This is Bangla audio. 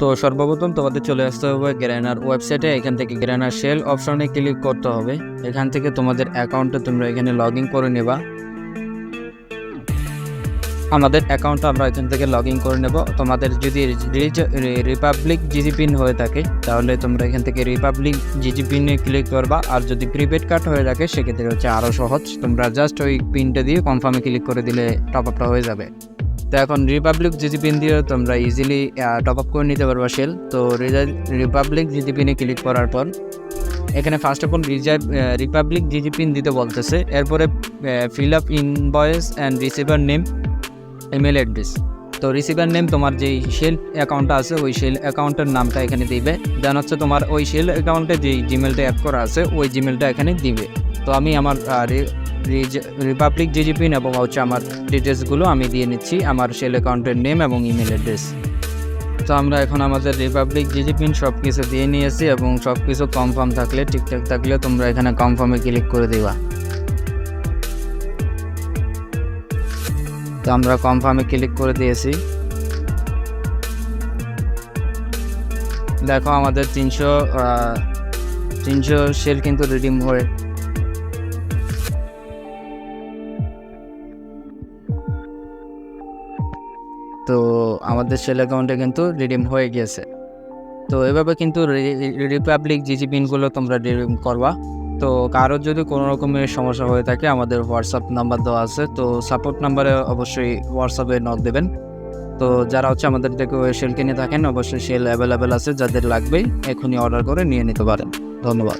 তো সর্বপ্রথম তোমাদের চলে আসতে হবে গ্রেনার ওয়েবসাইটে এখান থেকে গ্রেনার সেল অপশনে ক্লিক করতে হবে। এখান থেকে তোমাদের অ্যাকাউন্টে তোমরা এখানে লগ করে নেবা। আমাদের অ্যাকাউন্ট আমরা এখান থেকে লগ ইন করে নেব। তোমাদের যদি রিপাবলিক জিজিপিন হয়ে থাকে, তাহলে তোমরা এখান থেকে রিপাবলিক জিজিপিনে ক্লিক করবা। আর যদি প্রিপেড কার্ড হয়ে থাকে, সেক্ষেত্রে হচ্ছে আরও সহজ। তোমরা জাস্ট ওই পিনটা দিয়ে কনফার্মে ক্লিক করে দিলে টপ আপটা হয়ে যাবে। তো এখন রিপাবলিক জিজি পিন দিয়ে তোমরা ইজিলি টপ আপ করে নিতে পারবা সেল তো রিপাবলিক জিজি পিনে ক্লিক করার পর, এখানে first of all reserve republic জিজিপিন দিতে বলতেছে। এরপরে fill up invoice and receiver name email address তো রিসিভার নেম তোমার যেই সেল অ্যাকাউন্টটা আছে, ওই সেল অ্যাকাউন্টের নামটা এখানে দিবে। দেন হচ্ছে তোমার ওই সেল অ্যাকাউন্টে যেই জিমেলটা অ্যাড করা আছে, ওই জিমেলটা এখানে দিবে। তো আমি আমার রিপাবলিক জিজিপিন এবং হচ্ছে আমার ডিটেলসগুলো আমি দিয়ে নিচ্ছি আমার সেল অ্যাকাউন্টের নেম এবং ইমেল অ্যাড্রেস তো আমরা এখন আমাদের রিপাবলিক জিজিপিন সব কিছু দিয়ে নিয়েছি এবং সব কিছু কনফার্ম থাকলে, ঠিকঠাক থাকলে তোমরা এখানে কনফার্মে ক্লিক করে দিবা। তো আমরা কনফার্মে ক্লিক করে দিয়েছি। দেখো আমাদের তিনশো তিনশো সেল কিন্তু রিডিম হয়ে তো আমাদের সেল অ্যাকাউন্টে কিন্তু রিডিম হয়ে গিয়েছে। তো এভাবে কিন্তু রিপাবলিক জিজি পিনগুলো তোমরা রিডিম করবা। তো কারোর যদি কোনো রকমের সমস্যা হয়ে থাকে, আমাদের হোয়াটসঅ্যাপ নাম্বার দেওয়া আছে। তো সাপোর্ট নাম্বারে অবশ্যই হোয়াটসঅ্যাপে নক দেবেন। তো যারা হচ্ছে আমাদের থেকে সেল কিনে থাকেন, অবশ্যই সেল অ্যাভেলেবেল আছে, যাদের লাগবে এখনই অর্ডার করে নিয়ে নিতে পারেন। ধন্যবাদ।